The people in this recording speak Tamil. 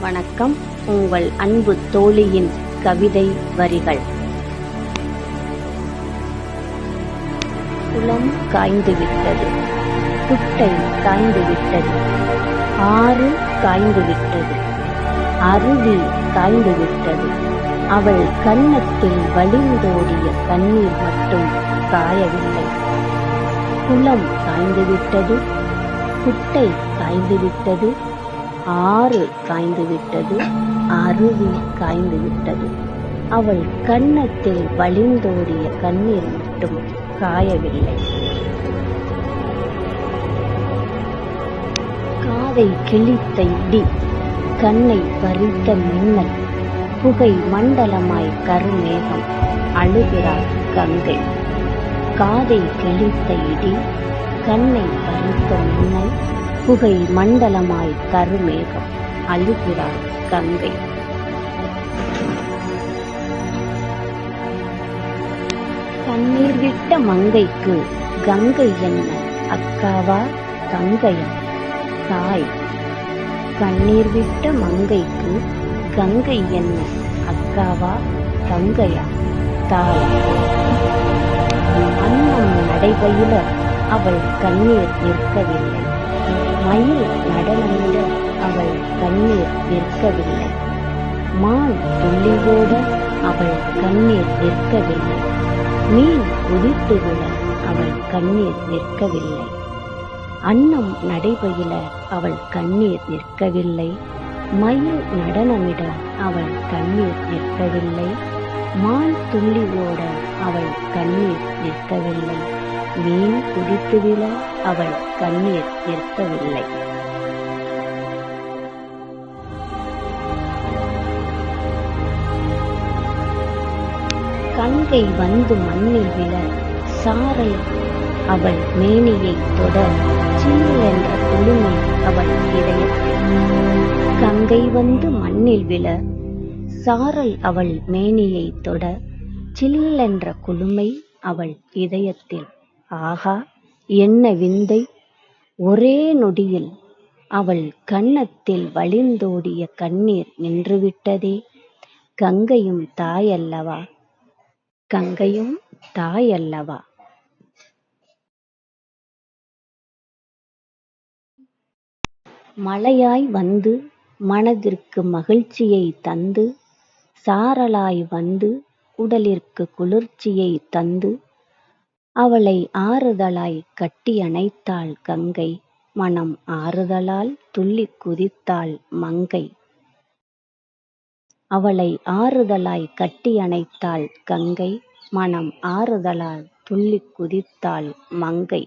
வணக்கம். உங்கள் அன்பு தோழியின் கவிதை வரிகள். குளம் காய்ந்துவிட்டது. குட்டை காய்ந்துவிட்டது. ஆறு காய்ந்துவிட்டது. அருவி காய்ந்துவிட்டது. அவள் கன்னத்தில் வழிந்தோடிய கண்ணீர் மட்டும் காயவில்லை. குளம் காய்ந்துவிட்டது. குட்டை காய்ந்துவிட்டது. ஆறு காய்ந்துவிட்டது அருவி காய்ந்துவிட்டது. அவள் கன்னத்தில் வழிந்தோடிய கண்ணீர் மட்டும் காயவில்லை. காதை கிழித்த இடி கண்ணை பறித்த மின்னல் புகை மண்டலமாய் கருமேகம் அழுகிறாள் கங்கை. காதை கிழித்த இடி கண்ணை பறித்த மின்னல் புகை மண்டலமாய் கருமேகம். அழுகிறாள் கங்கை. கண்ணீர் விட்ட மங்கைக்கு கங்கை என்ன? அக்காவா? கங்கையா? தாய். கண்ணீர் விட்ட மங்கைக்கு கங்கை என்ன? அக்காவா? கங்கையா? தாய். அன்னம் நடைபயில அவள் கண்ணீர் நிற்கவில்லை. மயில் நடனமிட அவள் கண்ணீர் நிற்கவில்லை. மான் துள்ளிவோட அவள் கண்ணீர் நிற்கவில்லை. மீன் உதித்து விட அவள் கண்ணீர் நிற்கவில்லை. அன்னம் நடைபயில அவள் கண்ணீர் நிற்கவில்லை. மயில் நடனமிட அவள் கண்ணீர் நிற்கவில்லை. மான் துள்ளி ஓட அவள் கண்ணீர் நிற்கவில்லை. மீன் குடித்துவிழ அவள் கண்ணீர் நிற்கவில்லை. கங்கை வந்து மண்ணில் விழ சாரை அவள் மேனியை தொட சில்லென்ற குழுமை அவள் இதயத்தில் கங்கை வந்து மண்ணில் விழ சாரல் அவள் மேனியை தொட சில்லென்ற குளுமை அவள் இதயத்தில் ஆகா என்ன விந்தை? ஒரே நொடியில் அவள் கன்னத்தில் வழிந்தோடிய கண்ணீர் நின்றுவிட்டதே. கங்கையும் தாயல்லவா? கங்கையும் தாயல்லவா? மழையாய் வந்து மனதிற்கு மகிழ்ச்சியை தந்து சாரலாய் வந்து உடலிற்கு குளிர்ச்சியை தந்து அவளை ஆறுதலாய் கட்டியணைத்தாள் கங்கை மனம் ஆறுதலால் துள்ளிக் குதித்தாள் மங்கை. அவளை ஆறுதலாய் கட்டியணைத்தாள் கங்கை மனம் ஆறுதலால் துள்ளிக் குதித்தாள் மங்கை.